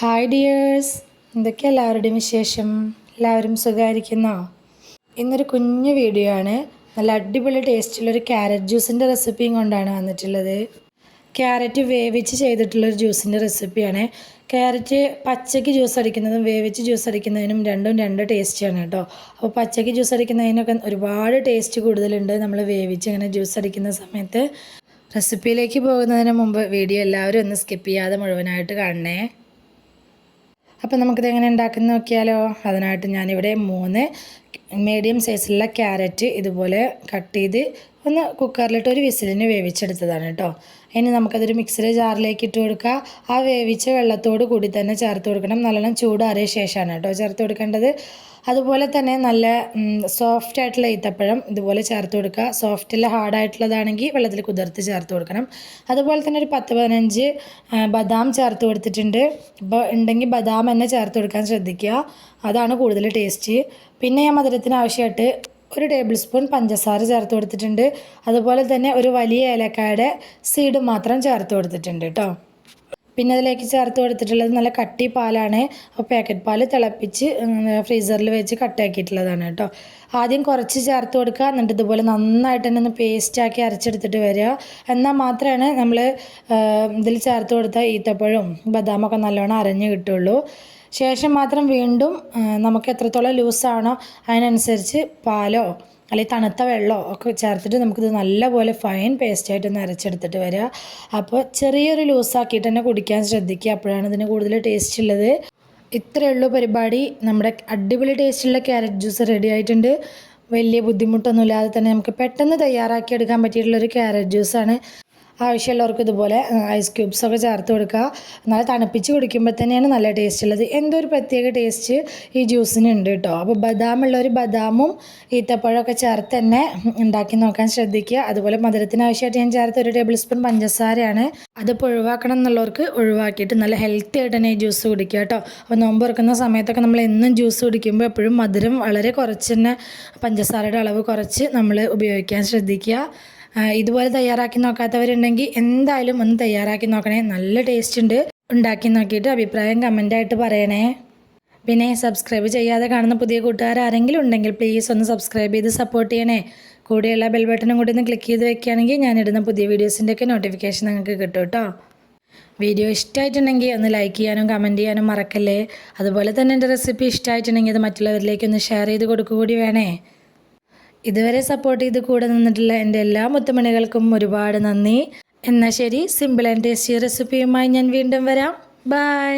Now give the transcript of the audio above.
Hi dears എന്തൊക്കെ എല്ലാവരുടെയും വിശേഷം? എല്ലാവരും സുഖമായിരിക്കുന്നോ? ഇന്നൊരു കുഞ്ഞു വീഡിയോ ആണ്. നല്ല അടിപൊളി ടേസ്റ്റുള്ളൊരു ക്യാരറ്റ് ജ്യൂസിന്റെ റെസിപ്പിയും കൊണ്ടാണ് വന്നിട്ടുള്ളത്. ക്യാരറ്റ് വേവിച്ച് ചെയ്തിട്ടുള്ളൊരു ജ്യൂസിന്റെ റെസിപ്പിയാണ് ക്യാരറ്റ് പച്ചയ്ക്ക് ജ്യൂസ് അടിക്കുന്നതും വേവിച്ച് ജ്യൂസ് അടിക്കുന്നതിനും രണ്ടും രണ്ട് ടേസ്റ്റാണ് കേട്ടോ. അപ്പോൾ പച്ചയ്ക്ക് ജ്യൂസ് അടിക്കുന്നതിനൊക്കെ ഒരുപാട് ടേസ്റ്റ് കൂടുതലുണ്ട് നമ്മൾ വേവിച്ച് ഇങ്ങനെ ജ്യൂസ് അടിക്കുന്ന സമയത്ത്. റെസിപ്പിയിലേക്ക് പോകുന്നതിന് മുമ്പ് വീഡിയോ എല്ലാവരും ഒന്ന് സ്കിപ്പ് ചെയ്യാതെ മുഴുവനായിട്ട് കാണണേ. അപ്പോൾ നമുക്കിത് എങ്ങനെ ഉണ്ടാക്കുന്ന നോക്കിയാലോ. അതിനായിട്ട് ഞാനിവിടെ മൂന്ന് മീഡിയം സൈസിലുള്ള ക്യാരറ്റ് ഇതുപോലെ കട്ട് ചെയ്ത് ഒന്ന് കുക്കറിലിട്ട് ഒരു വിസിലിന് വേവിച്ചെടുത്തതാണ് കേട്ടോ. ഇനി നമുക്കതൊരു മിക്സിയുടെ ജാറിലേക്ക് ഇട്ട് കൊടുക്കുക. ആ വേവിച്ച വെള്ളത്തോട് കൂടി തന്നെ ചേർത്ത് കൊടുക്കണം. നല്ലോണം ചൂടാറിയ ശേഷമാണ് കേട്ടോ ചേർത്ത് കൊടുക്കേണ്ടത്. അതുപോലെ തന്നെ നല്ല സോഫ്റ്റ് ആയിട്ടുള്ള ഈത്തപ്പഴം ഇതുപോലെ ചേർത്ത് കൊടുക്കുക. സോഫ്റ്റിൽ ഹാർഡായിട്ടുള്ളതാണെങ്കിൽ വെള്ളത്തിൽ കുതിർത്ത് ചേർത്ത് കൊടുക്കണം. അതുപോലെ തന്നെ ഒരു പത്ത് പതിനഞ്ച് ബദാം ചേർത്ത് കൊടുത്തിട്ടുണ്ട്. ഇപ്പോൾ ഉണ്ടെങ്കിൽ ബദാം തന്നെ ചേർത്ത് കൊടുക്കാൻ ശ്രദ്ധിക്കുക. അതാണ് കൂടുതൽ ടേസ്റ്റ്. പിന്നെ ഞാൻ മധുരത്തിന് ആവശ്യമായിട്ട് ഒരു ടേബിൾ സ്പൂൺ പഞ്ചസാര ചേർത്ത് കൊടുത്തിട്ടുണ്ട്. അതുപോലെ തന്നെ ഒരു വലിയ ഏലക്കായുടെ സീഡ് മാത്രം ചേർത്ത് കൊടുത്തിട്ടുണ്ട് കേട്ടോ പിന്നെ അതിലേക്ക് ചേർത്ത് കൊടുത്തിട്ടുള്ളത് നല്ല കട്ടി പാലാണ്. അപ്പോൾ പാക്കറ്റ് പാൽ തിളപ്പിച്ച് ഫ്രീസറിൽ വെച്ച് കട്ടാക്കിയിട്ടുള്ളതാണ് കേട്ടോ ആദ്യം കുറച്ച് ചേർത്ത് കൊടുക്കുക. എന്നിട്ട് ഇതുപോലെ നന്നായിട്ട് തന്നെ ഒന്ന് പേസ്റ്റാക്കി അരച്ചെടുത്തിട്ട് വരിക. എന്നാൽ മാത്രമാണ് നമ്മൾ ഇതിൽ ചേർത്ത് കൊടുത്ത ഈത്തപ്പഴവും ബദാമൊക്കെ നല്ലോണം അരഞ്ഞ് കിട്ടുള്ളൂ. ശേഷം മാത്രം വീണ്ടും നമുക്ക് എത്രത്തോളം ലൂസാണോ അതിനനുസരിച്ച് പാലോ അല്ലെങ്കിൽ തണുത്ത വെള്ളമോ ഒക്കെ ചേർത്തിട്ട് നമുക്കിത് നല്ലപോലെ ഫൈൻ പേസ്റ്റായിട്ട് നിറച്ചെടുത്തിട്ട് വരിക. അപ്പോൾ ചെറിയൊരു ലൂസാക്കിയിട്ട് തന്നെ കുടിക്കാൻ ശ്രദ്ധിക്കുക. അപ്പോഴാണ് ഇതിന് കൂടുതൽ ടേസ്റ്റ് ഉള്ളത്. ഇത്രയേ ഉള്ളൂ പരിപാടി. നമ്മുടെ അടിപൊളി ടേസ്റ്റുള്ള ക്യാരറ്റ് ജ്യൂസ് റെഡി ആയിട്ടുണ്ട്. വലിയ ബുദ്ധിമുട്ടൊന്നുമില്ലാതെ തന്നെ നമുക്ക് പെട്ടെന്ന് തയ്യാറാക്കി എടുക്കാൻ പറ്റിയിട്ടുള്ളൊരു ക്യാരറ്റ് ജ്യൂസാണ് ആവശ്യമുള്ളവർക്ക് ഇതുപോലെ ഐസ് ക്യൂബ്സ് ഒക്കെ ചേർത്ത് കൊടുക്കുക. നല്ല തണുപ്പിച്ച് കുടിക്കുമ്പോൾ തന്നെയാണ് നല്ല ടേസ്റ്റ് ഉള്ളത്. എന്തോ ഒരു പ്രത്യേക ടേസ്റ്റ് ഈ ജ്യൂസിന് ഉണ്ട് കേട്ടോ. അപ്പോൾ ബദാം ഒരു ബദാമും ഈത്തപ്പഴമൊക്കെ ചേർത്ത് തന്നെ ഉണ്ടാക്കി നോക്കാൻ ശ്രദ്ധിക്കുക. അതുപോലെ മധുരത്തിന് ആവശ്യമായിട്ട് ഞാൻ ചേർത്ത് ഒരു ടേബിൾ സ്പൂൺ പഞ്ചസാരയാണ്. അതിപ്പോൾ ഒഴിവാക്കണം എന്നുള്ളവർക്ക് ഒഴിവാക്കിയിട്ട് നല്ല ഹെൽത്തി ആയിട്ട് തന്നെ ഈ ജ്യൂസ് കുടിക്കുക കേട്ടോ. അപ്പോൾ നോമ്പ് തുറക്കുന്ന സമയത്തൊക്കെ നമ്മൾ എന്നും ജ്യൂസ് കുടിക്കുമ്പോൾ എപ്പോഴും മധുരം വളരെ കുറച്ച് തന്നെ പഞ്ചസാരയുടെ അളവ് കുറച്ച് നമ്മൾ ഉപയോഗിക്കാൻ ശ്രദ്ധിക്കുക. ഇതുപോലെ തയ്യാറാക്കി നോക്കാത്തവരുണ്ടെങ്കിൽ എന്തായാലും ഒന്ന് തയ്യാറാക്കി നോക്കണേ. നല്ല ടേസ്റ്റ് ഉണ്ട്. ഉണ്ടാക്കി നോക്കിയിട്ട് അഭിപ്രായം കമന്റായിട്ട് പറയണേ. പിന്നെ സബ്സ്ക്രൈബ് ചെയ്യാതെ കാണുന്ന പുതിയ കൂട്ടുകാർ ആരെങ്കിലും ഉണ്ടെങ്കിൽ പ്ലീസ് ഒന്ന് സബ്സ്ക്രൈബ് ചെയ്ത് സപ്പോർട്ട് ചെയ്യണേ. കൂടെയുള്ള ബെൽ ബട്ടണും കൂടി ഒന്ന് ക്ലിക്ക് ചെയ്ത് വെക്കുകയാണെങ്കിൽ ഞാനിടുന്ന പുതിയ വീഡിയോസിന്റെയൊക്കെ നോട്ടിഫിക്കേഷൻ നിങ്ങൾക്ക് കിട്ടും കേട്ടോ വീഡിയോ ഇഷ്ടമായിട്ടുണ്ടെങ്കിൽ ഒന്ന് ലൈക്ക് ചെയ്യാനും കമന്റ് ചെയ്യാനും മറക്കല്ലേ? അതുപോലെ തന്നെ എന്റെ റെസിപ്പി ഇഷ്ടമായിട്ടുണ്ടെങ്കിൽ അത് മറ്റുള്ളവരിലേക്ക് ഒന്ന് ഷെയർ ചെയ്ത് കൊടുക്കുകൂടി വേണേ. ഇതുവരെ സപ്പോർട്ട് ചെയ്ത് കൂടെ നിന്നിട്ടുള്ള എന്റെ എല്ലാ മുത്തുമണികൾക്കും ഒരുപാട് നന്ദി. എന്നാൽ ശരി സിമ്പിൾ ആൻഡ് ടേസ്റ്റി റെസിപ്പിയുമായി ഞാൻ വീണ്ടും വരാം. ബൈ